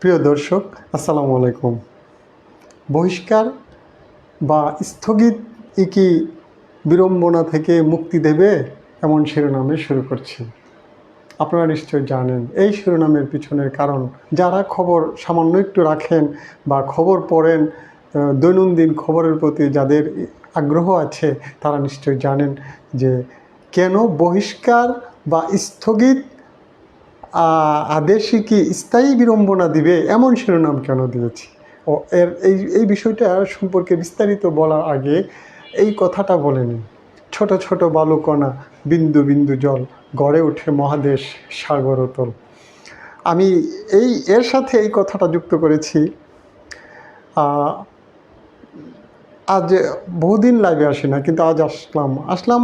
প্রিয় দর্শক, আসসালামু আলাইকুম। বহিষ্কার বা স্থগিত ই কি বিড়ম্বনা থেকে মুক্তি দেবে? এমন শিরোনামে শুরু করছি। আপনারা নিশ্চয় জানেন, এই শিরোনামের পিছনের কারণ, যারা খবর সামান্য একটু রাখেন বা খবর পড়েন দৈনন্দিন খবরের প্রতি যাদের আগ্রহ আছে, তারা নিশ্চয় জানেন যে কেন বহিষ্কার বা স্থগিত আদেশই কি স্থায়ী বিড়ম্বনা দিবে? এমন শিরোনাম কেন দিয়েছি? ও, এর, এই এই বিষয়টা সম্পর্কে বিস্তারিত বলার আগে এই কথাটা বলে নিন। ছোট ছোট বালুকণা, বিন্দু বিন্দু জল, গড়ে ওঠে মহাদেশ সাগরতল আমি এই, এর সাথে এই কথাটা যুক্ত করেছি। আজ বহুদিন লাইভে আসি না, কিন্তু আজ আসলাম। আসলাম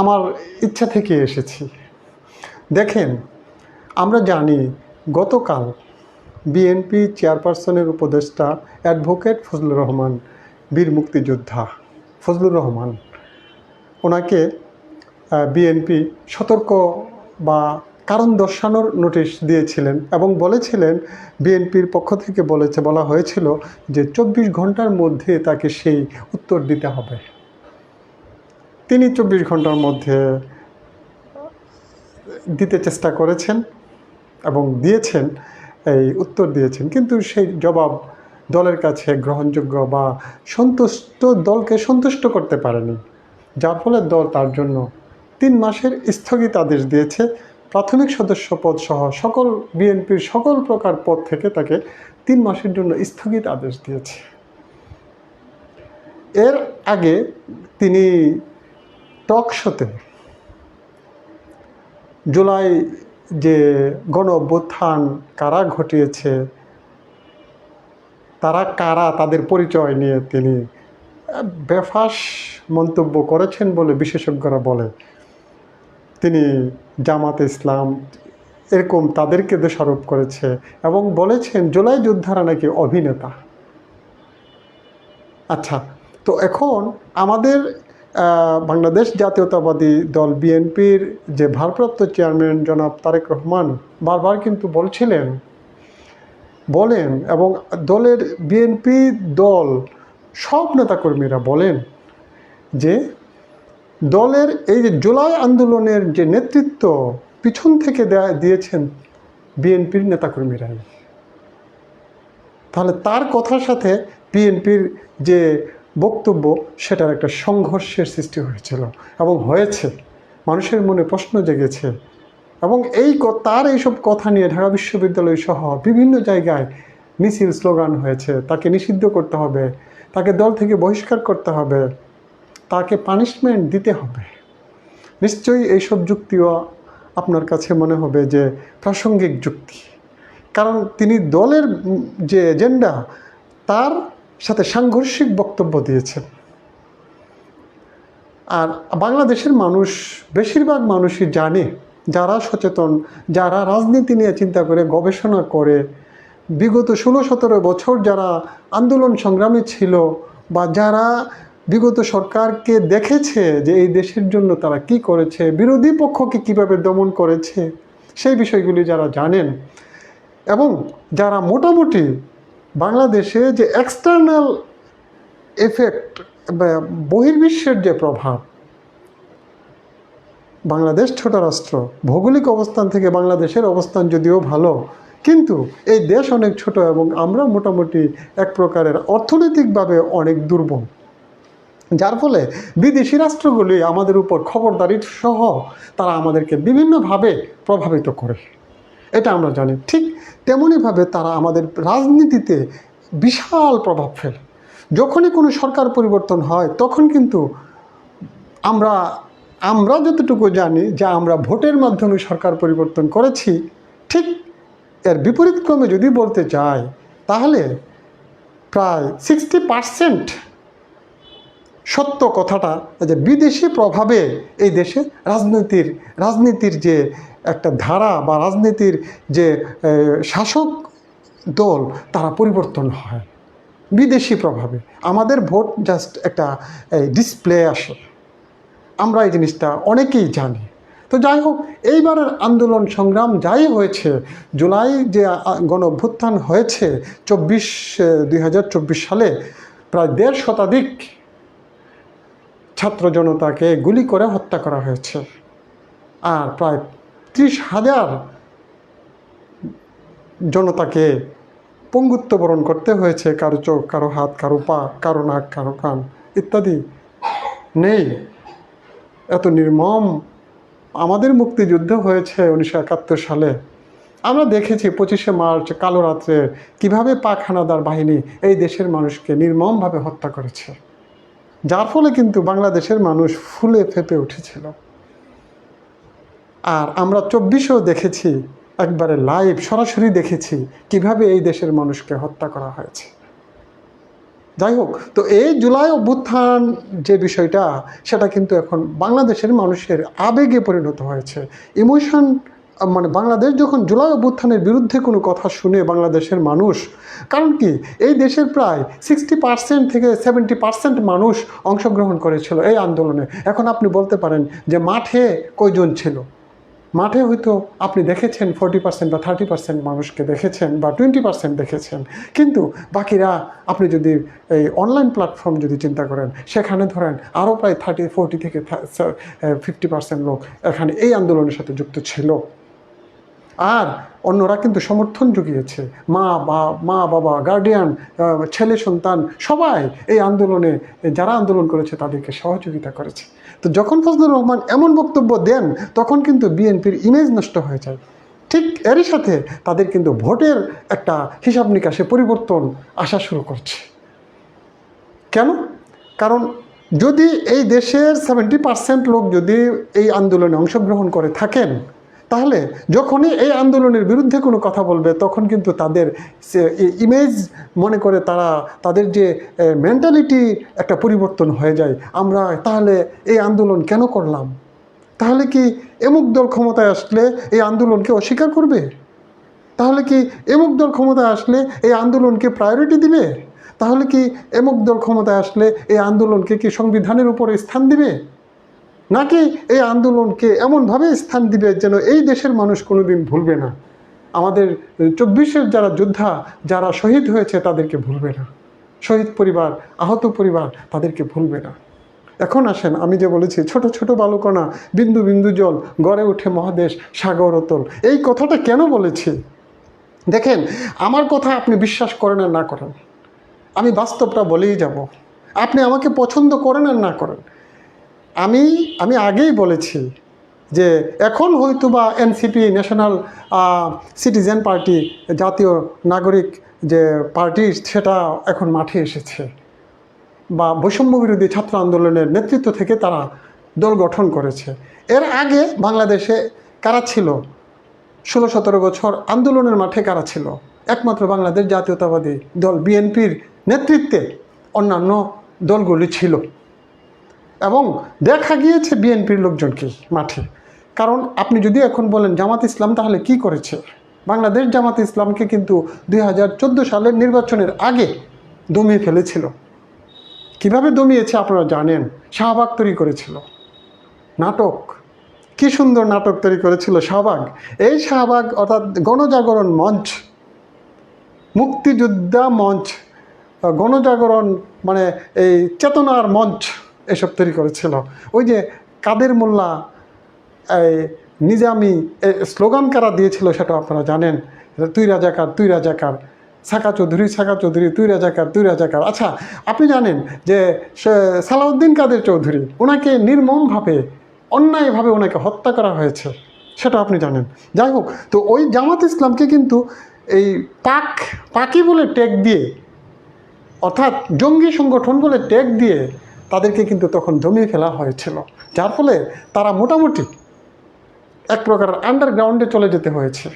আমার ইচ্ছা থেকে এসেছি। দেখেন আমরা জানি গতকাল বিএনপি চেয়ারপারসনের উপদেষ্টা অ্যাডভোকেট ফজলুর রহমান, বীর মুক্তিযোদ্ধা ফজলুর রহমান। ওনাকে বিএনপি সতর্ক বা কারণ দর্শানোর নোটিশ দিয়েছিলেন এবং বলেছিলেন, বিএনপির পক্ষ থেকে বলেছে, বলা হয়েছিল যে চব্বিশ ঘণ্টার মধ্যে তাকে সেই উত্তর দিতে হবে। তিনি চব্বিশ ঘণ্টার মধ্যে দিতে চেষ্টা করেছেন। এবং দিয়েছেন, এই উত্তর দিয়েছেন। কিন্তু সেই জবাব দলের কাছে গ্রহণযোগ্য বা সন্তুষ্ট দলকে সন্তুষ্ট করতে পারেনি। যার ফলে দল তার জন্য তিন মাসের স্থগিত আদেশ দিয়েছে। প্রাথমিক সদস্য পদ সহ সকল বিএনপির সকল প্রকার পদ থেকে তাকে তিন মাসের জন্য স্থগিত আদেশ দিয়েছে। এর আগে তিনি টক শোতে জুলাই যে গণ অভ্যুত্থান কারা ঘটিয়েছে, তারা কারা তাদের পরিচয় নিয়ে তিনি বেফাস মন্তব্য করেছেন বলে বিশেষজ্ঞরা বলে। তিনি জামাত ইসলাম এরকম তাদেরকে দোষারোপ করেছে এবং বলেছেন জুলাই যোদ্ধারা নাকি অভিনেতা। আচ্ছা তো এখন আমাদের বাংলাদেশ জাতীয়তাবাদী দল বিএনপির যে ভারপ্রাপ্ত চেয়ারম্যান জনাব তারেক রহমান বারবার কিন্তু বলছিলেন, বলেন এবং দলের বিএনপি দল সব নেতাকর্মীরা বলেন যে দলের এই যে জুলাই আন্দোলনের যে নেতৃত্ব পিছন থেকে দেয়া, দিয়েছেন বিএনপির নেতাকর্মীরাই তাহলে তার কথার সাথে বিএনপির যে বক্তব্য সেটার একটা সংঘর্ষের সৃষ্টি হয়েছিল এবং হয়েছে। মানুষের মনে প্রশ্ন জেগেছে। এবং এই তার এইসব কথা নিয়ে ঢাকা বিশ্ববিদ্যালয় সহ বিভিন্ন জায়গায় মিছিল, স্লোগান হয়েছে। তাকে নিষিদ্ধ করতে হবে। তাকে দল থেকে বহিষ্কার করতে হবে। তাকে পানিশমেন্ট দিতে হবে। নিশ্চয়ই এইসব যুক্তিও আপনার কাছে মনে হবে যে প্রাসঙ্গিক যুক্তি। কারণ তিনি দলের যে এজেন্ডা তার সাথে সাংঘর্ষিক বক্তব্য দিয়েছেন। আর বাংলাদেশের মানুষ, বেশিরভাগ মানুষই জানে, যারা সচেতন, যারা রাজনীতি নিয়ে চিন্তা করে, গবেষণা করে, বিগত ষোলো সতেরো বছর যারা আন্দোলন সংগ্রামী ছিল বা যারা বিগত সরকারকে দেখেছে যে এই দেশের জন্য তারা কি করেছে, বিরোধী পক্ষকে কীভাবে দমন করেছে, সেই বিষয়গুলি যারা জানেন এবং যারা মোটামুটি বাংলাদেশে যে এক্সটার্নাল এফেক্ট বহির্বিশ্বের যে প্রভাব, বাংলাদেশ ছোট রাষ্ট্র, ভৌগোলিক অবস্থান থেকে বাংলাদেশের অবস্থান যদিও ভালো, কিন্তু এই দেশ অনেক ছোট এবং আমরা মোটামুটি এক প্রকারের অর্থনৈতিকভাবে অনেক দুর্বল। যার ফলে বিদেশি রাষ্ট্রগুলি আমাদের উপর খবরদারি সহ তারা আমাদেরকে বিভিন্নভাবে প্রভাবিত করে। এটা আমরা জানি। ঠিক তেমনইভাবে তারা আমাদের রাজনীতিতে বিশাল প্রভাব ফেলে। যখনই কোনো সরকার পরিবর্তন হয়, তখন কিন্তু আমরা আমরা যতটুকু জানি যে আমরা ভোটের মাধ্যমে সরকার পরিবর্তন করেছি, ঠিক এর বিপরীত ক্রমে যদি বলতে চাই তাহলে প্রায় সিক্সটি পারসেন্ট সত্য কথাটা যে বিদেশি প্রভাবে এই দেশে রাজনীতির রাজনীতির যে একটা ধারা বা রাজনীতির যে শাসক দল, তারা পরিবর্তন হয়। বিদেশি প্রভাবে। আমাদের ভোট জাস্ট একটা ডিসপ্লে আসে। আমরা এই জিনিসটা অনেকেই জানি। তো যাই হোক, এইবারের আন্দোলন সংগ্রাম যাই হয়েছে, জুলাই যে গণ অভ্যুত্থান হয়েছে, চব্বিশ দুই সালে, প্রায় দেড় শতাধিক ছাত্র জনতাকে গুলি করে হত্যা করা হয়েছে। আর প্রায় ত্রিশ হাজার জনতাকে পঙ্গুত্ব বরণ করতে হয়েছে, কারও চোখ, কারও হাত, কারও পা, কারও নাক, কারও কান ইত্যাদি নেই। এত নির্মম আমাদের মুক্তিযুদ্ধ হয়েছে উনিশশো একাত্তর সালে। আমরা দেখেছি পঁচিশে মার্চ কালো রাত্রে কীভাবে পাক হানাদার বাহিনী এই দেশের মানুষকে নির্মমভাবে হত্যা করেছে। যার ফলে কিন্তু বাংলাদেশের মানুষ ফুলে ফেপে উঠেছিল। আর আমরা চব্বিশেও দেখেছি, একবারে লাইভ সরাসরি দেখেছি কীভাবে এই দেশের মানুষকে হত্যা করা হয়েছে। যাই হোক, তো এই জুলাই অভ্যুত্থান যে বিষয়টা, সেটা কিন্তু এখন বাংলাদেশের মানুষের আবেগে পরিণত হয়েছে। ইমোশন মানে বাংলাদেশ যখন জুলাই অভ্যুত্থানের বিরুদ্ধে কোনো কথা শুনে বাংলাদেশের মানুষ, কারণ কি, এই দেশের প্রায় সিক্সটি পার্সেন্ট থেকে সেভেন্টি পার্সেন্ট মানুষ অংশগ্রহণ করেছিল এই আন্দোলনে। এখন আপনি বলতে পারেন যে মাঠে কয়জন ছিল? মাঠে হয়তো আপনি দেখেছেন ফোর্টি পার্সেন্ট বা থার্টি পার্সেন্ট মানুষকে দেখেছেন বা টোয়েন্টি পার্সেন্ট দেখেছেন। কিন্তু বাকিরা আপনি যদি এই অনলাইন প্ল্যাটফর্ম যদি চিন্তা করেন, সেখানে ধরেন আরও প্রায় থার্টি ফোর্টি থেকে ফিফটি পার্সেন্ট লোক এখানে এই আন্দোলনের সাথে যুক্ত ছিল। আর অন্যরা কিন্তু সমর্থন জুগিয়েছে। মা বা, মা, বাবা গার্ডিয়ান ছেলে, সন্তান সবাই এই আন্দোলনে, যারা আন্দোলন করেছে তাদেরকে সহযোগিতা করেছে। তো যখন ফজলুর রহমান এমন বক্তব্য দেন, তখন কিন্তু বিএনপির ইমেজ নষ্ট হয়ে যায়। ঠিক এরই সাথে তাদের কিন্তু ভোটের একটা হিসাব নিকাশে পরিবর্তন আসা শুরু করছে। কেন? কারণ যদি এই দেশের সেভেন্টি পার্সেন্ট লোক যদি এই আন্দোলনে অংশগ্রহণ করে থাকেন তাহলে যখনই এই আন্দোলনের বিরুদ্ধে কোনো কথা বলবে, তখন কিন্তু তাদের ইমেজ মনে করে তারা, তাদের যে মেন্টালিটি একটা পরিবর্তন হয়ে যায়। আমরা তাহলে এই আন্দোলন কেন করলাম? তাহলে কি এমুক দল ক্ষমতায় আসলে এই আন্দোলনকে অস্বীকার করবে? তাহলে কি এমুক দল ক্ষমতায় আসলে এই আন্দোলনকে প্রায়োরিটি দিবে? তাহলে কি এমুক দল ক্ষমতায় আসলে এই আন্দোলনকে কি সংবিধানের উপরে স্থান দিবে? নাকি এই আন্দোলনকে এমনভাবে স্থান দিবে যেন এই দেশের মানুষ কোনোদিন ভুলবে না? আমাদের চব্বিশের যারা যোদ্ধা, যারা শহীদ হয়েছে তাদেরকে ভুলবে না। শহীদ পরিবার, আহত পরিবার তাদেরকে ভুলবে না। এখন আসেন, আমি যে বলেছি, ছোট ছোট বালুকণা, বিন্দু বিন্দু জল, গড়ে ওঠে মহাদেশ, সাগর, অতল। এই কথাটা কেন বলেছি? দেখেন, আমার কথা আপনি বিশ্বাস করেন আর না করেন। আমি বাস্তবটা বলেই যাব। আপনি আমাকে পছন্দ করেন আর না করেন। আমি আমি আগেই বলেছি যে এখন হয়তো বা এনসিপি ন্যাশনাল সিটিজেন পার্টি জাতীয় নাগরিক যে পার্টি সেটা এখন মাঠে এসেছে। বা বৈষম্য বিরোধী ছাত্র আন্দোলনের নেতৃত্ব থেকে তারা দল গঠন করেছে। এর আগে বাংলাদেশে কারা ছিল? ষোলো, সতেরো বছর আন্দোলনের মাঠে কারা ছিল? একমাত্র বাংলাদেশ জাতীয়তাবাদী দল বিএনপির নেতৃত্বে অন্যান্য দলগুলি ছিল। এবং দেখা গিয়েছে বিএনপির লোকজনকে মাঠে। কারণ আপনি যদি এখন বলেন জামাত ইসলাম তাহলে কি করেছে? বাংলাদেশ জামাত ইসলামকে কিন্তু দু হাজার চোদ্দ সালের নির্বাচনের আগে দমিয়ে ফেলেছিল। কীভাবে দমিয়েছে আপনারা জানেন? শাহবাগ তৈরি করেছিল। নাটক। কি সুন্দর নাটক তৈরি করেছিল শাহবাগ। এই শাহবাগ অর্থাৎ গণজাগরণ মঞ্চ, মুক্তিযোদ্ধা মঞ্চ, গণজাগরণ মানে এই চেতনার মঞ্চ এসব তৈরি করেছিল। ওই যে কাদের মোল্লা নিজামি স্লোগান কারা দিয়েছিল সেটা আপনারা জানেন? তুই রাজাকার তুই রাজাকার, সাকা চৌধুরী সাকা চৌধুরী, তুই রাজাকার তুই রাজাকার। আচ্ছা আপনি জানেন যে সালাউদ্দিন কাদের চৌধুরী, ওনাকে নির্মমভাবে, অন্যায়ভাবে ওনাকে হত্যা করা হয়েছে, সেটা আপনি জানেন। যাই হোক, তো ওই জামাত ইসলামকে কিন্তু এই পাক, পাকি বলে ট্যাগ দিয়ে, অর্থাৎ জঙ্গি সংগঠন বলে ট্যাগ দিয়ে তাদেরকে কিন্তু তখন জমিয়ে ফেলা হয়েছিল। যার ফলে তারা মোটামুটি এক প্রকার আন্ডারগ্রাউন্ডে চলে যেতে হয়েছে।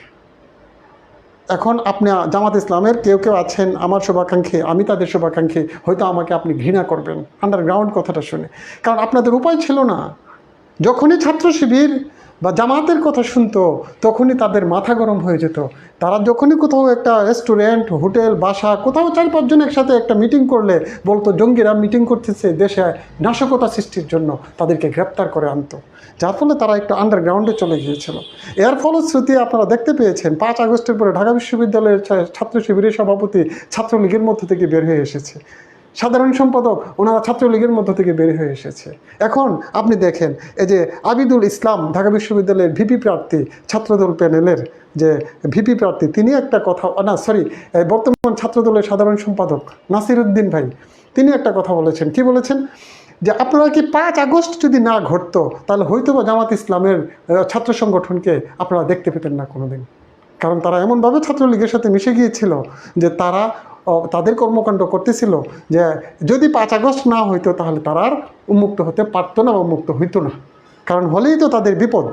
এখন আপনি জামাত ইসলামের কেউ কেউ আছেন, আমার শুভাকাঙ্ক্ষী, আমি তাদের শুভাকাঙ্ক্ষী, হয়তো আমাকে আপনি ঘৃণা করবেন। আন্ডারগ্রাউন্ড কথাটা শুনে। কারণ আপনাদের উপায় ছিল না। যখনই ছাত্র শিবির বা জামাতের কথা শুনতো, তখনই তাদের মাথা গরম হয়ে যেত। তারা যখনই কোথাও একটা রেস্টুরেন্ট হোটেল বাসা, কোথাও চার পাঁচজন একসাথে একটা মিটিং করলে, বলতো, জঙ্গিরা মিটিং করতেছে দেশে নাশকতা সৃষ্টির জন্য, তাদেরকে গ্রেপ্তার করে আনতো। যার ফলে তারা একটু আন্ডারগ্রাউন্ডে চলে গিয়েছিল। এর ফলশ্রুতি আপনারা দেখতে পেয়েছেন, পাঁচ আগস্টের পরে ঢাকা বিশ্ববিদ্যালয়ের ছাত্র শিবিরের সভাপতি ছাত্রলীগের মধ্য থেকে বের হয়ে এসেছে। সাধারণ সম্পাদক ওনারা ছাত্রলীগের মধ্য থেকে বের হয়ে এসেছে। এখন আপনি দেখেন, এই যে আবিদুল ইসলাম ঢাকা বিশ্ববিদ্যালয়ের ভিপি প্রার্থী ছাত্রদল প্যানেলের যে ভিপি প্রার্থী, তিনি একটা কথা না সরি বর্তমান ছাত্রদলের সাধারণ সম্পাদক নাসির উদ্দিন ভাই, তিনি একটা কথা বলেছেন। কি বলেছেন? যে আপনারা কি পাঁচ আগস্ট যদি না ঘটতো, তাহলে হয়তো বা জামাত ইসলামের ছাত্র সংগঠনকে আপনারা দেখতে পেতেন না কোনোদিন। কারণ তারা এমনভাবে ছাত্রলীগের সাথে মিশে গিয়েছিল যে তারা তাদের কর্মকাণ্ড করতেছিল যে যদি পাঁচ আগস্ট না হইতো তাহলে তারা আর উন্মুক্ত হতে পারতো না বা উন্মুক্ত হইতো না। কারণ হলেই তো তাদের বিপদ।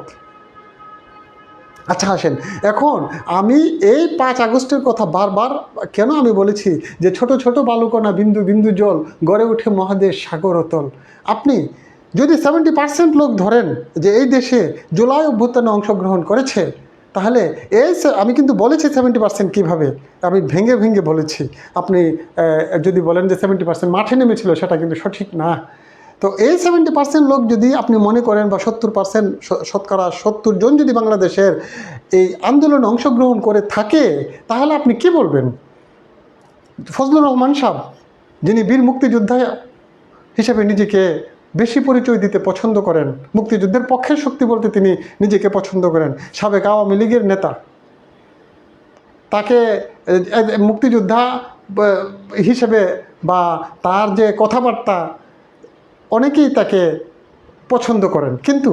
আচ্ছা আসেন। এখন আমি এই পাঁচ আগস্টের কথা বারবার কেন আমি বলেছি যে ছোট ছোট বালুকণা, বিন্দু বিন্দু জল, গড়ে উঠে মহাদেশ, সাগর অতল আপনি যদি সেভেন্টি পার্সেন্ট লোক ধরেন যে এই দেশে জুলাই অভ্যুত্থানে অংশগ্রহণ করেছে তাহলে এই আমি কিন্তু বলেছি সেভেন্টি পার্সেন্ট কীভাবে। আমি ভেঙে ভেঙে বলেছি। আপনি যদি বলেন যে সেভেন্টি পার্সেন্ট মাঠে নেমেছিল, সেটা কিন্তু সঠিক না। তো এই সেভেন্টি পার্সেন্ট লোক যদি আপনি মনে করেন বা সত্তর পার্সেন্ট শতকরা সত্তর জন যদি বাংলাদেশের এই আন্দোলনে অংশগ্রহণ করে থাকে, তাহলে আপনি কি বলবেন? ফজলুর রহমান সাহ যিনি বীর মুক্তিযোদ্ধা হিসেবে নিজেকে বেশি পরিচয় দিতে পছন্দ করেন। মুক্তিযুদ্ধের পক্ষের শক্তি বলতে তিনি নিজেকে পছন্দ করেন। সাবেক আওয়ামী লীগের নেতা। তাকে মুক্তিযোদ্ধা হিসেবে বা তার যে কথাবার্তা, অনেকেই তাকে পছন্দ করেন। কিন্তু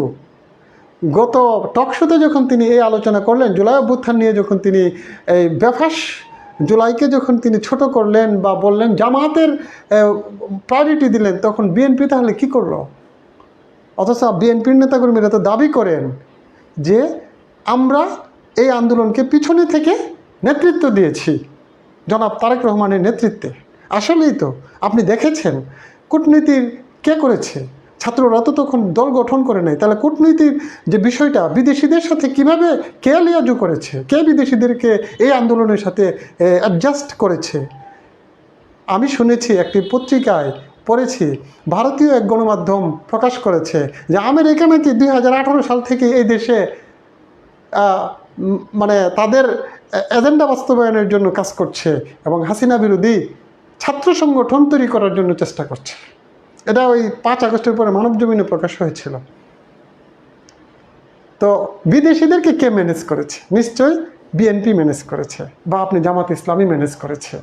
গত টকশোতে যখন তিনি এই আলোচনা করলেন, জুলাই অভ্যুত্থান নিয়ে যখন তিনি এই বেফাস জুলাইকে যখন তিনি ছোট করলেন বা বললেন, জামাতের প্রায়োরিটি দিলেন, তখন বিএনপি তাহলে কি করল? অথচ বিএনপির নেতাকর্মীরা তো দাবি করেন যে আমরা এই আন্দোলনকে পিছনে থেকে নেতৃত্ব দিয়েছি। জনাব তারেক রহমানের নেতৃত্বে। আসলেই তো, আপনি দেখেছেন কূটনীতির কে করেছে? ছাত্ররা তো তখন দল গঠন করে নাই। তাহলে কূটনীতির যে বিষয়টা, বিদেশিদের সাথে কীভাবে কে লিয়াজু করেছে? কে বিদেশিদেরকে এই আন্দোলনের সাথে অ্যাডজাস্ট করেছে? আমি শুনেছি একটি পত্রিকায় পড়েছি, ভারতীয় এক গণমাধ্যম প্রকাশ করেছে যে আমেরিকা নাকি দুই হাজার আঠারো সাল থেকে এই দেশে মানে তাদের এজেন্ডা বাস্তবায়নের জন্য কাজ করছে এবং হাসিনা বিরোধী ছাত্র সংগঠন তৈরি করার জন্য চেষ্টা করছে। এটা ওই পাঁচ আগস্টের পরে মানব জমিনে প্রকাশ হয়েছিল। তো বিদেশিদেরকে কে ম্যানেজ করেছে? নিশ্চয়ই বিএনপি ম্যানেজ করেছে বা আপনি জামাত ইসলামী ম্যানেজ করেছে।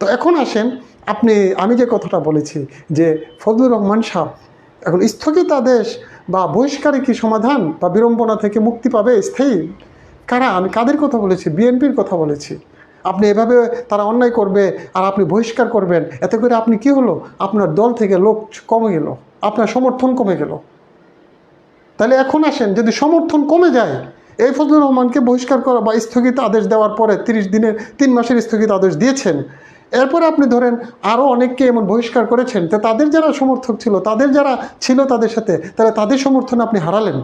তো এখন আসেন, আপনি, আমি যে কথাটা বলেছি যে ফজলুর রহমান সাহ এখন স্থগিতাদেশ বা বহিষ্কারে কি সমাধান বা বিড়ম্বনা থেকে মুক্তি পাবে স্থায়ী কারা? আমি কাদের কথা বলেছি? বিএনপির কথা বলেছি। আপনি এভাবে তারা অন্যায় করবে আর আপনি বহিষ্কার করবেন। এতে করে আপনি কি হলো? আপনার দল থেকে লোক কমে গেল, আপনার সমর্থন কমে গেল। তাহলে এখন আসেন, যদি সমর্থন কমে যায় এই ফজলুর রহমানকে বহিষ্কার করা বা স্থগিত আদেশ দেওয়ার পরে তিরিশ দিনের, তিন মাসের স্থগিত আদেশ দিয়েছেন। এরপরে আপনি ধরেন আরও অনেককে এমন বহিষ্কার করেছেন তো তাদের যারা সমর্থক ছিল, তাদের যারা ছিল তাদের সাথে, তাহলে তাদের সমর্থন আপনি হারালেন।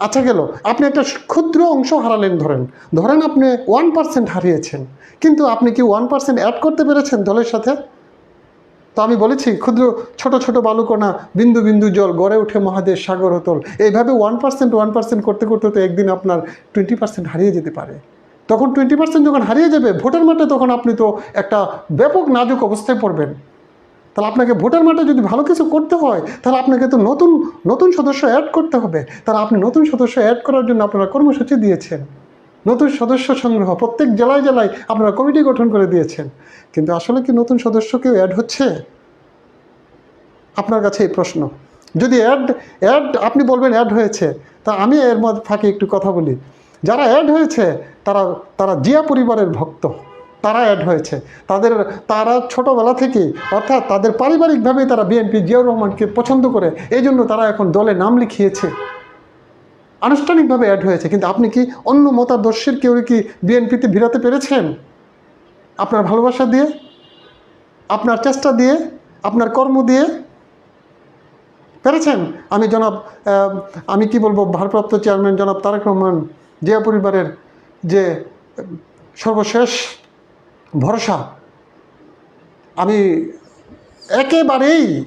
আচ্ছা গেল, আপনি একটা ক্ষুদ্র অংশ হারালেন ধরেন। ধরেন আপনি ওয়ান পার্সেন্ট হারিয়েছেন, কিন্তু আপনি কি ওয়ান পার্সেন্ট অ্যাড করতে পেরেছেন দলের সাথে? তো আমি বলেছি, ক্ষুদ্র ছোট ছোট বালুকণা, বিন্দু বিন্দু জল, গড়ে উঠে মহাদেশ, সাগর হতল এইভাবে ওয়ান পার্সেন্ট ওয়ান পার্সেন্ট করতে করতে তো একদিন আপনার টোয়েন্টি পার্সেন্ট হারিয়ে যেতে পারে। তখন টোয়েন্টি পার্সেন্ট যখন হারিয়ে যাবে, ভোটের মাঠে তখন আপনি তো একটা ব্যাপক নাজুক অবস্থায় পড়বেন। তাহলে আপনাকে ভোটার মাঠে যদি ভালো কিছু করতে হয়, তাহলে আপনাকে তো নতুন নতুন সদস্য অ্যাড করতে হবে। তাহলে আপনি নতুন সদস্য অ্যাড করার জন্য আপনারা কর্মসূচি দিয়েছেন। নতুন সদস্য সংগ্রহ, প্রত্যেক জেলায় জেলায় আপনারা কমিটি গঠন করে দিয়েছেন। কিন্তু আসলে কি নতুন সদস্য কেউ অ্যাড হচ্ছে? আপনার কাছে এই প্রশ্ন। যদি অ্যাড অ্যাড আপনি বলবেন অ্যাড হয়েছে, তা আমি এর মধ্যে ফাঁকে একটু কথা বলি। যারা অ্যাড হয়েছে, তারা তারা জিয়া পরিবারের ভক্ত। তারা অ্যাড হয়েছে। তাদের, তারা ছোটোবেলা থেকেই, অর্থাৎ তাদের পারিবারিকভাবেই তারা বিএনপি জিয়াউর রহমানকে পছন্দ করে, এই জন্য তারা এখন দলে নাম লিখিয়েছে। আনুষ্ঠানিকভাবে অ্যাড হয়েছে। কিন্তু আপনি কি অন্য মতাদর্শের কেউ কি বিএনপিতে ভিড়াতে পেরেছেন? আপনার ভালোবাসা দিয়ে, আপনার চেষ্টা দিয়ে, আপনার কর্ম দিয়ে? পেরেছেন? আমি জনাব আমি কি বলব, ভারপ্রাপ্ত চেয়ারম্যান জনাব তারেক রহমান জিয়া পরিবারের যে সর্বশেষ ভরসা। আমি একেবারেই,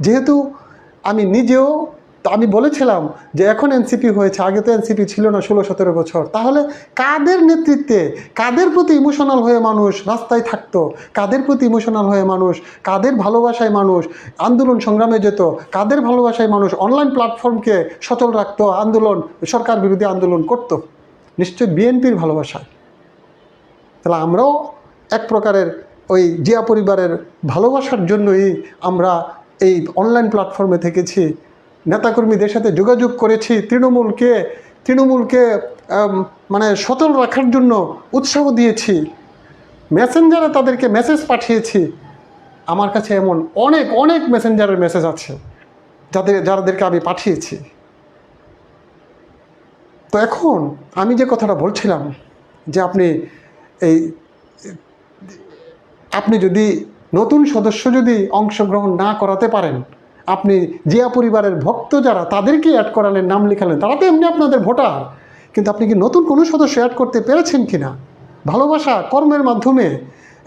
যেহেতু আমি নিজেও আমি বলেছিলাম যে এখন এনসিপি হয়েছে, আগে তো এনসিপি ছিল না ষোলো সতেরো বছর। তাহলে কাদের নেতৃত্বে, কাদের প্রতি ইমোশনাল হয়ে মানুষ রাস্তায় থাকতো? কাদের প্রতি ইমোশনাল হয়ে মানুষ? কাদের ভালোবাসায় মানুষ আন্দোলন সংগ্রামে যেত? কাদের ভালোবাসায় মানুষ অনলাইন প্ল্যাটফর্মকে সচল রাখতো? আন্দোলন, সরকার বিরোধী আন্দোলন করত? নিশ্চয় বিএনপির ভালোবাসায়। তাহলে আমরাও এক প্রকারের ওই জিয়া পরিবারের ভালোবাসার জন্যই আমরা এই অনলাইন প্ল্যাটফর্মে থেকেছি। নেতাকর্মীদের সাথে যোগাযোগ করেছি তৃণমূলকে তৃণমূলকে মানে সচল রাখার জন্য উৎসাহ দিয়েছি। মেসেঞ্জারে তাদেরকে মেসেজ পাঠিয়েছি। আমার কাছে এমন অনেক অনেক মেসেঞ্জারের মেসেজ আছে যাদের যাদেরকে আমি পাঠিয়েছি। তো এখন আমি যে কথাটা বলছিলাম যে আপনি এই আপনি যদি নতুন সদস্য যদি অংশগ্রহণ না করাতে পারেন, আপনি জিয়া পরিবারের ভক্ত যারা, তাদেরকে অ্যাড করালেন, নাম লিখালেন, তারা তো এমনি আপনাদের ভোটার। কিন্তু আপনি কি নতুন কোনো সদস্য অ্যাড করতে পেরেছেন কি না ভালোবাসা, কর্মের মাধ্যমে।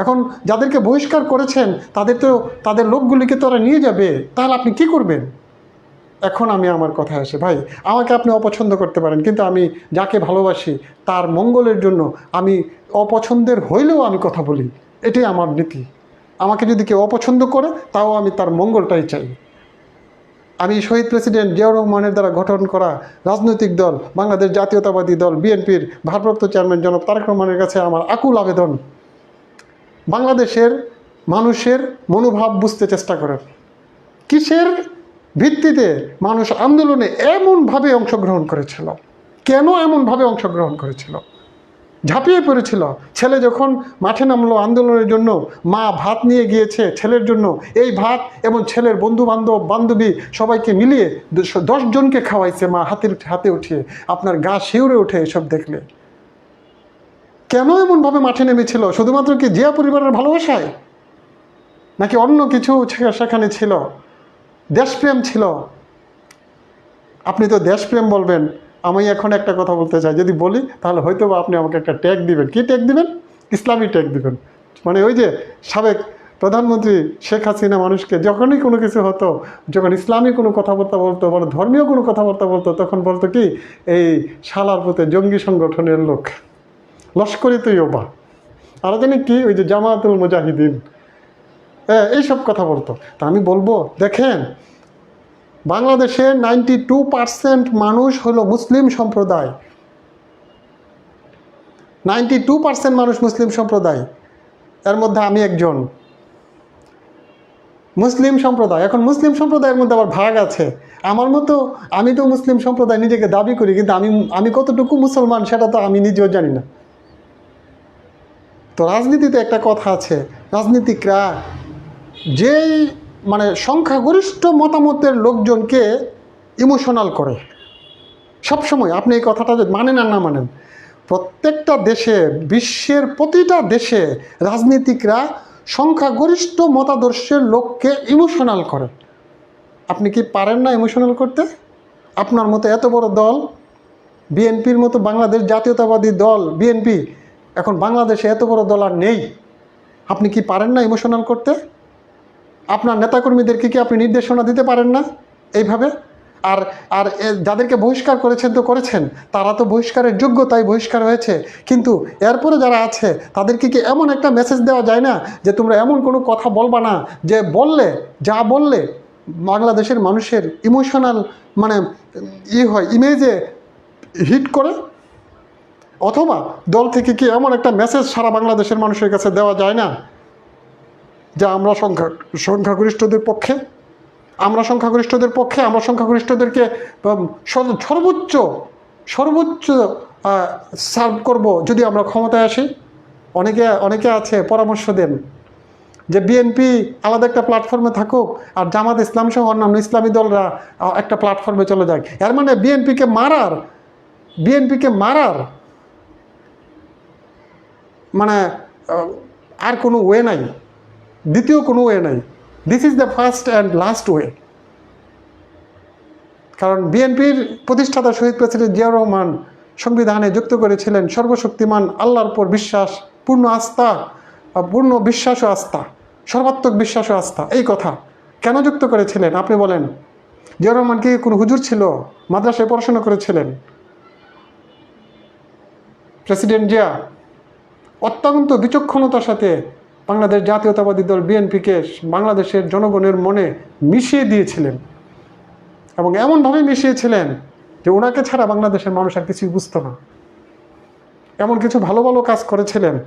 এখন যাদেরকে বহিষ্কার করেছেন, তাদের তো, তাদের লোকগুলিকে তারা নিয়ে যাবে। তাহলে আপনি কি করবেন? এখন আমি আমার কথা আসে, ভাই, আমাকে আপনি অপছন্দ করতে পারেন, কিন্তু আমি যাকে ভালোবাসি, তার মঙ্গলের জন্য আমি অপছন্দের হইলেও আমি কথা বলি। এটাই আমার নীতি। আমাকে যদি কেউ অপছন্দ করে, তাও আমি তার মঙ্গলটাই চাই। আমি শহীদ প্রেসিডেন্ট জিয়াউর রহমানের দ্বারা গঠন করা রাজনৈতিক দল, বাংলাদেশ জাতীয়তাবাদী দল, বিএনপির ভারপ্রাপ্ত চেয়ারম্যান জনাব তারেক রহমানের কাছে আমার আকুল আবেদন। বাংলাদেশের মানুষের মনোভাব বুঝতে চেষ্টা করেন। কিসের ভিত্তিতে মানুষ আন্দোলনে এমনভাবে অংশগ্রহণ করেছিল? কেন এমনভাবে অংশগ্রহণ করেছিল? ঝাঁপিয়ে পড়েছিল। ছেলে যখন মাঠে নামলো আন্দোলনের জন্য, মা ভাত নিয়ে গিয়েছে ছেলের জন্য। এই ভাত এবং ছেলের বন্ধু বান্ধব বান্ধবী সবাইকে মিলিয়ে দশ- জনকে খাওয়াইছে মা হাতের, হাতে উঠিয়ে। আপনার গা শিউরে ওঠে এসব দেখলে। কেন এমনভাবে মাঠে নেমেছিল? শুধুমাত্র কি জিয়া পরিবারের ভালোবাসায়? নাকি অন্য কিছু সেখানে ছিল? দেশপ্রেম ছিল? আপনি তো দেশপ্রেম বলবেন। আমি এখন একটা কথা বলতে চাই। যদি বলি, তাহলে হয়তো বা আপনি আমাকে একটা ট্যাগ দিবেন। কি ট্যাগ দিবেন? ইসলামী ট্যাগ দিবেন। মানে ওই যে সাবেক প্রধানমন্ত্রী শেখ হাসিনা মানুষকে যখনই কোনো কিছু হতো, যখন ইসলামী কোনো কথাবার্তা বলতো বড় ধর্মীয় কোনো কথাবার্তা বলতো, তখন বলতো কি, এই শালার পথে জঙ্গি সংগঠনের লোক। লস্করি তৈবা আরও জানি কি, ওই যে জামায়াতুল মুজাহিদিন হ্যাঁ এইসব কথা বলতো। তা আমি বলব, দেখেন বাংলাদেশের নাইনটি টু পার্সেন্ট মানুষ হলো মুসলিম সম্প্রদায়। নাইনটি টু পার্সেন্ট মানুষ মুসলিম সম্প্রদায়। এর মধ্যে আমি একজন। মুসলিম সম্প্রদায়। এখন মুসলিম সম্প্রদায়ের মধ্যে আবার ভাগ আছে। আমার মতো আমি তো মুসলিম সম্প্রদায় নিজেকে দাবি করি, কিন্তু আমি আমি কতটুকু মুসলমান সেটা তো আমি নিজেও জানি না। তো রাজনীতিতে একটা কথা আছে, রাজনীতিকরা যেই মানে সংখ্যাগরিষ্ঠ মতামতের লোকজনকে ইমোশনাল করে। সবসময় আপনি এই কথাটা মানেন আর না মানেন, প্রত্যেকটা দেশে, বিশ্বের প্রতিটা দেশে রাজনীতিকরা সংখ্যাগরিষ্ঠ মতাদর্শের লোককে ইমোশনাল করে। আপনি কি পারেন না ইমোশনাল করতে? আপনার মতো এত বড় দল, বিএনপির মতো বাংলাদেশ জাতীয়তাবাদী দল, বিএনপি, এখন বাংলাদেশে এত বড় দল আর নেই। আপনি কি পারেন না ইমোশনাল করতে? আপনার নেতাকর্মীদেরকে কি আপনি নির্দেশনা দিতে পারেন না এইভাবে? আর আর যাদেরকে বহিষ্কার করেছেন তো করেছেন, তারা তো বহিষ্কারের যোগ্য, তাই বহিষ্কার হয়েছে। কিন্তু এরপরে যারা আছে, তাদেরকে কি এমন একটা মেসেজ দেওয়া যায় না যে তোমরা এমন কোনো কথা বলবা না যে বললে, যা বললে, বাংলাদেশের মানুষের ইমোশনাল মানে ই হয় ইমেজে হিট করে? অথবা দল থেকে কি এমন একটা মেসেজ সারা বাংলাদেশের মানুষের কাছে দেওয়া যায় না? যে আমরা সংখ্যা, সংখ্যাগরিষ্ঠদের পক্ষে, আমরা সংখ্যাগরিষ্ঠদের পক্ষে, আমরা সংখ্যাগরিষ্ঠদেরকে সর্বোচ্চ সর্বোচ্চ সার্ভ করব যদি আমরা ক্ষমতায় আসি। অনেকে অনেকে আছে, পরামর্শ দেন যে বিএনপি আলাদা একটা প্ল্যাটফর্মে থাকুক আর জামাত ইসলাম সহ অন্যান্য ইসলামী দলরা একটা প্ল্যাটফর্মে চলে যাক। এর মানে বিএনপিকে মারার বিএনপিকে মারার মানে আর কোনো ওয়ে নাই। দ্বিতীয় কোনো ওয়ে নাই। This is the first and last way কারণ বিএনপির প্রতিষ্ঠাতা শহীদ প্রেসিডেন্ট জিয়াউর রহমান সংবিধানে যুক্ত করেছিলেন সর্বশক্তিমান আল্লাহর উপর বিশ্বাস, পূর্ণ আস্থা পূর্ণ বিশ্বাস ও আস্থা, সর্বাত্মক বিশ্বাস ও আস্থা। এই কথা কেন যুক্ত করেছিলেন? আপনি বলেন। জিয়াউর রহমান কি কোনো হুজুর ছিল? মাদ্রাসায় পড়াশোনা করেছিলেন? প্রেসিডেন্ট জিয়া, অত্যন্ত বিচক্ষণতার সাথে বাংলাদেশ জাতীয়তাবাদী দল বিএনপিকে বাংলাদেশের জনগণের মনে মিশিয়ে দিয়েছিলেন। এবং এমনভাবে মিশিয়েছিলেন যে ওনাকে ছাড়া বাংলাদেশের মানুষ আর কিছুই বুঝতো না। এমন কিছু ভালো ভালো কাজ করেছিলেন।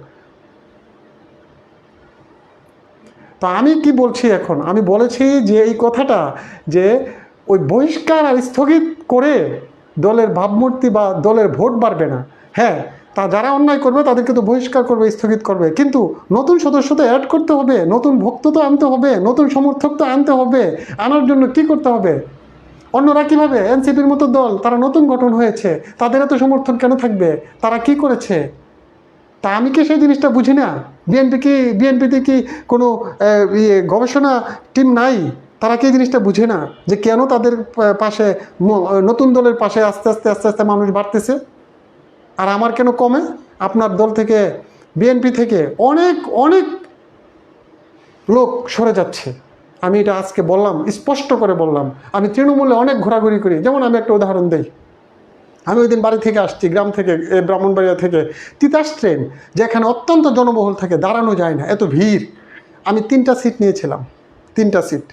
তো আমি কি বলছি এখন? আমি বলেছি যে এই কথাটা যে ওই বহিষ্কার আর স্থগিত করে দলের ভাবমূর্তি বা দলের ভোট বাড়বে না। হ্যাঁ তা যারা অন্যায় করবে তাদেরকে তো বহিষ্কার করবে, স্থগিত করবে। কিন্তু নতুন সদস্য তো অ্যাড করতে হবে, নতুন ভক্ত তো আনতে হবে, নতুন সমর্থক তো আনতে হবে। আনার জন্য কি করতে হবে? অন্যরা কীভাবে? এনসিপির মতো দল, তারা নতুন গঠন হয়েছে, তাদের এত সমর্থন কেন থাকবে? তারা কি করেছে? তা আমি কি সেই জিনিসটা বুঝি না? বিএনপি কি, বিএনপিতে কি কোনো ইয়ে গবেষণা টিম নাই? তারা কি এই জিনিসটা বুঝে না? যে কেন তাদের পাশে নতুন দলের পাশে আস্তে আস্তে আস্তে আস্তে মানুষ বাড়তেছে? আর আমার কেন কমে? আপনার দল থেকে বিএনপি থেকে অনেক অনেক লোক সরে যাচ্ছে। আমি এটা আজকে বললাম স্পষ্ট করে বললাম। আমি তৃণমূলে অনেক ঘোরাঘুরি করি। যেমন আমি একটা উদাহরণ দিই। আমি ওই দিন বাড়ি থেকে আসছি গ্রাম থেকে এ, ব্রাহ্মণবাড়িয়া থেকে। তিতাস ট্রেন যেখানে অত্যন্ত জনবহুল থাকে দাঁড়ানো যায় না এত ভিড়। আমি তিনটা সিট নিয়েছিলাম তিনটা সিট।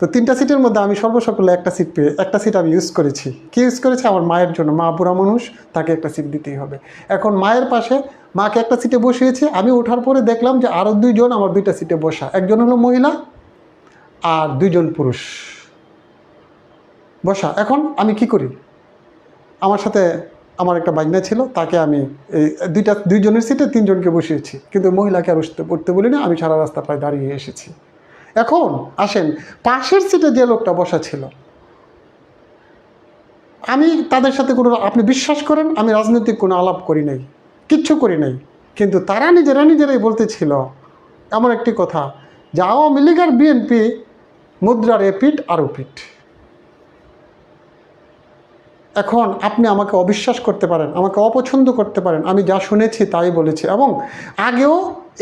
তো তিনটা সিটের মধ্যে আমি সর্বসকলে একটা সিট পেয়ে, একটা সিট আমি ইউজ করেছি। কি ইউজ করেছি? আমার মায়ের জন্য, মা বুড়া মানুষ, তাকে একটা সিট দিতেই হবে। এখন মায়ের পাশে মাকে একটা সিটে বসিয়েছি, আমি ওঠার পরে দেখলাম যে আরও দুইজন আমার দুইটা সিটে বসা। একজন হলো মহিলা আর দুইজন পুরুষ। বসা। এখন আমি কি করি? আমার সাথে আমার একটা বাজনা ছিল, তাকে আমি এই দুইটা, দুইজনের সিটে তিনজনকে বসিয়েছি। কিন্তু মহিলাকে আর উঠতে উঠতে বলি না আমি সারা রাস্তা প্রায় দাঁড়িয়ে এসেছি। এখন, আসেন, পাশের সিটে যে লোকটা বসা ছিল, আমি তাদের সাথে কোনো, আপনি বিশ্বাস করেন? আমি রাজনৈতিক কোনো আলাপ করি নাই, কিচ্ছু করি নাই। কিন্তু তারা নিজেরা নিজেরাই বলতেছিল, এমন একটি কথা, যে আওয়ামী লীগ আর বিএনপি মুদ্রার এপিট আর ওপিট এখন আপনি আমাকে অবিশ্বাস করতে পারেন, আমাকে অপছন্দ করতে পারেন, আমি যা শুনেছি তাই বলেছি। এবং আগেও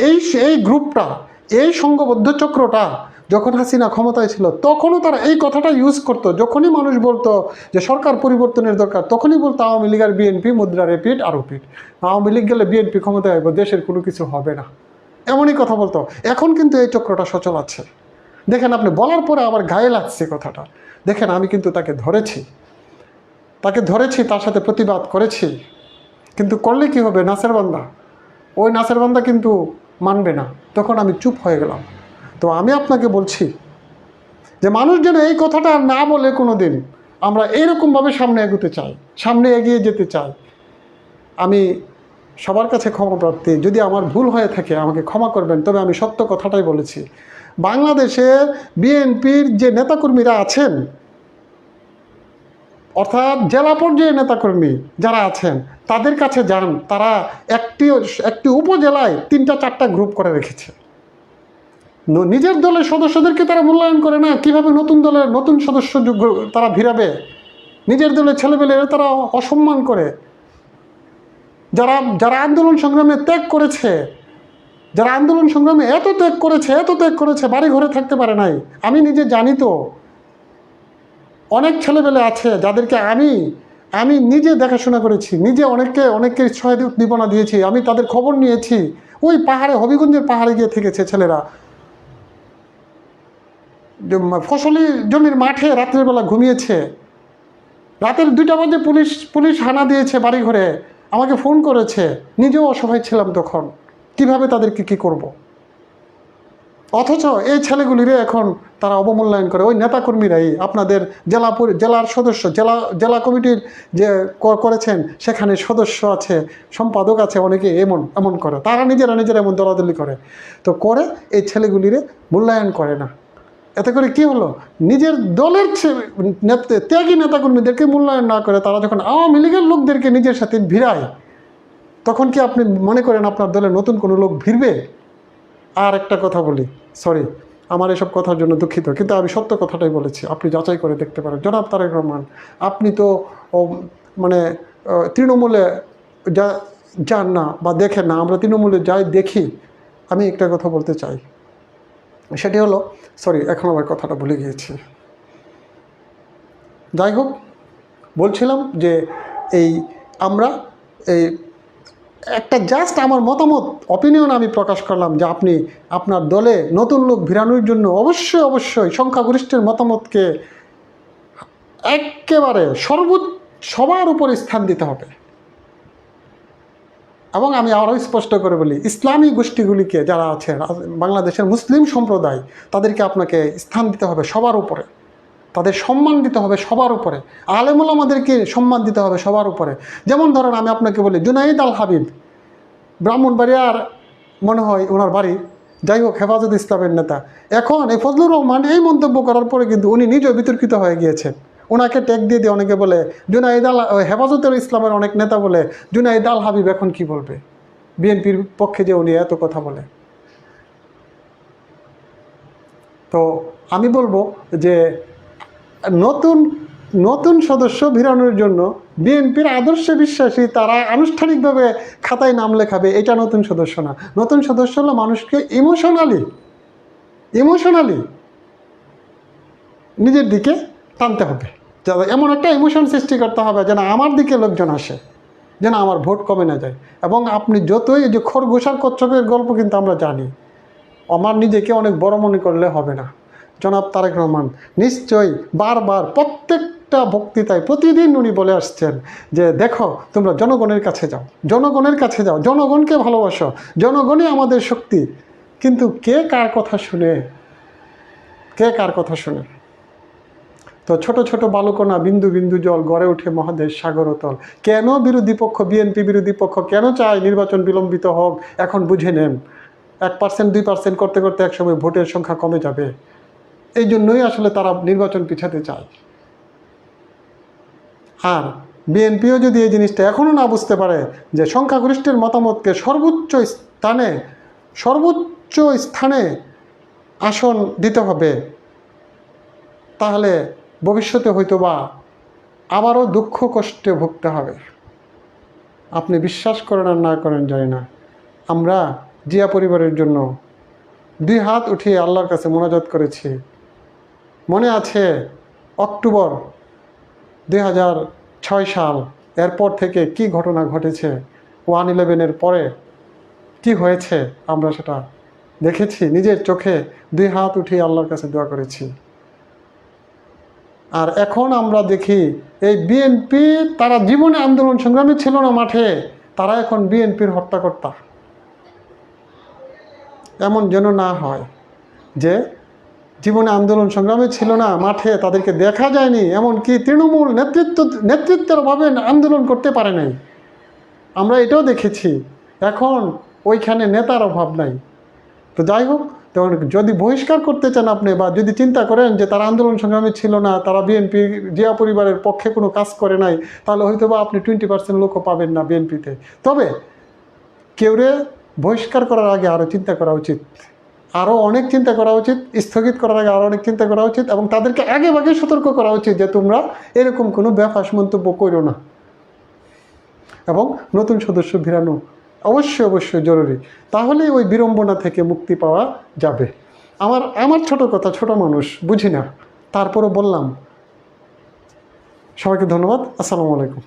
এই এই গ্রুপটা এই সংঘবদ্ধ চক্রটা যখন হাসিনা ক্ষমতায় ছিল, তখনও তারা এই কথাটা ইউজ করতো। যখনই মানুষ বলতো যে সরকার পরিবর্তনের দরকার, তখনই বলতো আওয়ামী লীগ আর বিএনপি মুদ্রা রেপিট আর ওপিট আওয়ামী লীগ গেলে বিএনপি ক্ষমতায় আসবে, দেশের কোনো কিছু হবে না। এমনই কথা বলতো। এখন কিন্তু এই চক্রটা সচল আছে। দেখেন আপনি, বলার পরে আবার গায়ে লাগছে কথাটা। দেখেন, আমি কিন্তু তাকে ধরেছি। তাকে ধরেছি, তার সাথে প্রতিবাদ করেছি। কিন্তু করলে কি হবে, নাসের বান্দা? ওই নাসের বান্দা কিন্তু মানবে না। তখন আমি চুপ হয়ে গেলাম। তো আমি আপনাকে বলছি যে মানুষ যেন এই কথাটা না বলে কোনো দিন আমরা এইরকমভাবে সামনে এগোতে চাই, সামনে এগিয়ে যেতে চাই। আমি সবার কাছে ক্ষমা প্রার্থী, যদি আমার ভুল হয়ে থাকে আমাকে ক্ষমা করবেন, তবে আমি সত্য কথাটাই বলেছি। বাংলাদেশে বিএনপির যে নেতাকর্মীরা আছেন অর্থাৎ জেলা পর্যায়ে নেতাকর্মী যারা আছেন, তাদের কাছে যান, তারা একটি একটি উপজেলায় তিনটা, চারটা গ্রুপ করে রেখেছে। নিজের দলের সদস্যদেরকে তারা মূল্যায়ন করে না, কীভাবে নতুন দলের নতুন সদস্য তারা ভিড়াবে নিজের দলের ছেলেমেয়েরা তারা অসম্মান করে। যারা যারা আন্দোলন সংগ্রামে ত্যাগ করেছে, যারা আন্দোলন সংগ্রামে এত ত্যাগ করেছে, এত ত্যাগ করেছে বাড়ি ঘরে থাকতে পারে নাই। আমি নিজে জানি তো অনেক ছেলেবেলে আছে যাদেরকে আমি আমি নিজে দেখাশোনা করেছি, নিজে অনেককে অনেককে সহায় উদ্দীপনা দিয়েছি, আমি তাদের খবর নিয়েছি। ওই পাহাড়ে, হবিগঞ্জের পাহাড়ে গিয়ে থেকেছে ছেলেরা। ফসলি জমির মাঠে রাত্রের বেলা ঘুমিয়েছে। রাতের দুইটা বাজে পুলিশ পুলিশ হানা দিয়েছে বাড়ি ঘরে আমাকে ফোন করেছে। নিজেও অসহায় ছিলাম তখন। কীভাবে তাদেরকে কি করব। অথচ এই ছেলেগুলিরে এখন তারা অবমূল্যায়ন করে। ওই নেতাকর্মীরাই আপনাদের জেলা জেলার সদস্য, জেলা জেলা কমিটির যে করেছেন, সেখানে সদস্য আছে, সম্পাদক আছে, অনেকে এমন এমন করে। তারা নিজেরা নিজেরা এমন দলাদলি করে। তো করে এই ছেলেগুলিরে মূল্যায়ন করে না। এতে করে কি হলো? নিজের দলের ত্যাগী নেতাকর্মীদেরকে মূল্যায়ন না করে তারা যখন আওয়ামী লীগের লোকদেরকে নিজের সাথে ভিড়ায়, তখন কি আপনি মনে করেন আপনার দলে নতুন কোনো লোক ভিড়বে? আর একটা কথা বলি সরি আমার এসব কথার জন্য দুঃখিত, কিন্তু আমি সত্য কথাটাই বলেছি, আপনি যাচাই করে দেখতে পারেন। জনাব তারেক রহমান, আপনি তো মানে তৃণমূলে যা, যান না বা দেখেন না, আমরা তৃণমূলে যাই দেখি, আমি একটা কথা বলতে চাই। সেটি হলো সরি এখন আমার কথাটা ভুলে গিয়েছি। যাই হোক, বলছিলাম যে এই আমরা এই একটা জাস্ট আমার মতামত অপিনিয়ন আমি প্রকাশ করলাম যে আপনি আপনার দলে নতুন লোক ভিড়ানোর জন্য অবশ্যই অবশ্যই সংখ্যাগরিষ্ঠের মতামতকে একেবারে সর্বোচ্চ সবার উপরে স্থান দিতে হবে। এবং আমি আরও স্পষ্ট করে বলি, ইসলামী গোষ্ঠীগুলিকে যারা আছে বাংলাদেশের মুসলিম সম্প্রদায়, তাদেরকে আপনাকে স্থান দিতে হবে সবার উপরে। তাদের সম্মান দিতে হবে সবার উপরে। আলেমুল আমাদেরকে সম্মান দিতে হবে সবার উপরে। যেমন ধরেন আমি আপনাকে বলি, জুনাইদ আল হাবিব ব্রাহ্মণবাড়িয়ার মনে হয় ওনার বাড়ি, যাই হোক, হেফাজত ইসলামের নেতা। এখন এই ফজলুর রহমান এই মন্তব্য করার পরে কিন্তু উনি নিজেও বিতর্কিত হয়ে গিয়েছেন। ওনাকে ট্যাগ দিয়ে দিয়ে অনেকে বলে, জুনাইদ আল হেফাজতের ইসলামের অনেক নেতা বলে, জুনাইদ আল হাবিব এখন কি বলবে? বিএনপির পক্ষে যে উনি এত কথা বলে। তো আমি বলব যে নতুন নতুন সদস্য ভিড়ানোর জন্য বিএনপির আদর্শে বিশ্বাসী তারা আনুষ্ঠানিকভাবে খাতায় নাম লেখাবে, এটা নতুন সদস্য না। নতুন সদস্য হলো মানুষকে ইমোশনালি ইমোশনালি নিজের দিকে টানতে হবে। এমন একটা ইমোশন সৃষ্টি করতে হবে যেন আমার দিকে লোকজন আসে, যেন আমার ভোট কমে না যায়। এবং আপনি যতই যে খরগোশার কচ্ছপের গল্প কিন্তু আমরা জানি, আমার নিজেকে অনেক বড় মনে করলে হবে না। জনাব তারেক রহমান, নিশ্চয়ই বারবার প্রত্যেকটা বক্তৃতায় প্রতিদিন উনি বলে আসছেন যে, দেখো, তোমরা জনগণের কাছে যাও, জনগণের কাছে যাও, জনগণকে ভালোবাসো, জনগণই আমাদের শক্তি। কিন্তু কে কার কথা শুনে? কে কার কথা শুনে? তো ছোট ছোট বালুকণা বিন্দু বিন্দু জল গড়ে ওঠে মহাদেশ সাগরতল কেন বিরোধী পক্ষ, বিএনপি বিরোধী পক্ষ, কেন চায় নির্বাচন বিলম্বিত হোক? এখন বুঝে নেন। এক পার্সেন্ট দুই পার্সেন্ট করতে করতে একসময় ভোটের সংখ্যা কমে যাবে। এই জন্যই আসলে তারা নির্বাচন পিছাতে চায়। আর বিএনপিও যদি এই জিনিসটা এখনও না বুঝতে পারে যে সংখ্যাগরিষ্ঠের মতামতকে সর্বোচ্চ স্থানে সর্বোচ্চ স্থানে আসন দিতে হবে, তাহলে ভবিষ্যতে হয়তো বা আবারও দুঃখ কষ্টে ভুগতে হবে। আপনি বিশ্বাস করেন আর না করেন জানি না। আমরা জিয়া পরিবারের জন্য দুই হাত উঠিয়ে আল্লাহর কাছে মোনাজাত করেছি। মনে আছে অক্টোবর দুই হাজার ছয় সাল? এরপর থেকে কি ঘটনা ঘটেছে? ওয়ান ইলেভেনের পরে কি হয়েছে? আমরা সেটা দেখেছি। নিজের চোখে দুই হাত উঠিয়ে আল্লাহর কাছে দোয়া করেছি। আর এখন আমরা দেখি, এই বিএনপি তারা জীবনে আন্দোলন সংগ্রামে ছিল না মাঠে? তারা এখন বিএনপির হত্যাকর্তা। এমন যেন না হয় যে জীবনে আন্দোলন সংগ্রামে ছিল না, মাঠে তাদেরকে দেখা যায়নি, এমনকি তৃণমূল নেতৃত্ব নেতৃত্বের অভাবে আন্দোলন করতে পারে নাই। আমরা এটাও দেখেছি, এখন ওইখানে নেতার অভাব নাই। তো যাই হোক, তখন যদি বহিষ্কার করতে চান আপনি বা যদি চিন্তা করেন যে তারা আন্দোলন সংগ্রামে ছিল না, তারা বিএনপি জিয়া পরিবারের পক্ষে কোনো কাজ করে নাই, তাহলে হয়তো বা আপনি টোয়েন্টি পার্সেন্ট লোকও পাবেন না বিএনপিতে তবে কেউরে বহিষ্কার করার আগে আরও চিন্তা করা উচিত। আরও অনেক চিন্তা করা উচিত, স্থগিত করার আগে আরও অনেক চিন্তা করা উচিত এবং তাদেরকে আগে ভাগে সতর্ক করা উচিত যে তোমরা এরকম কোনো ব্যাপাস মন্তব্য করো না। এবং নতুন সদস্য ভিড়ানো অবশ্যই অবশ্যই জরুরি। তাহলেই ওই বিড়ম্বনা থেকে মুক্তি পাওয়া যাবে। আমার আমার ছোট কথা, ছোট মানুষ, বুঝি না। তারপরও বললাম। সবাইকে ধন্যবাদ। আসসালামু আলাইকুম।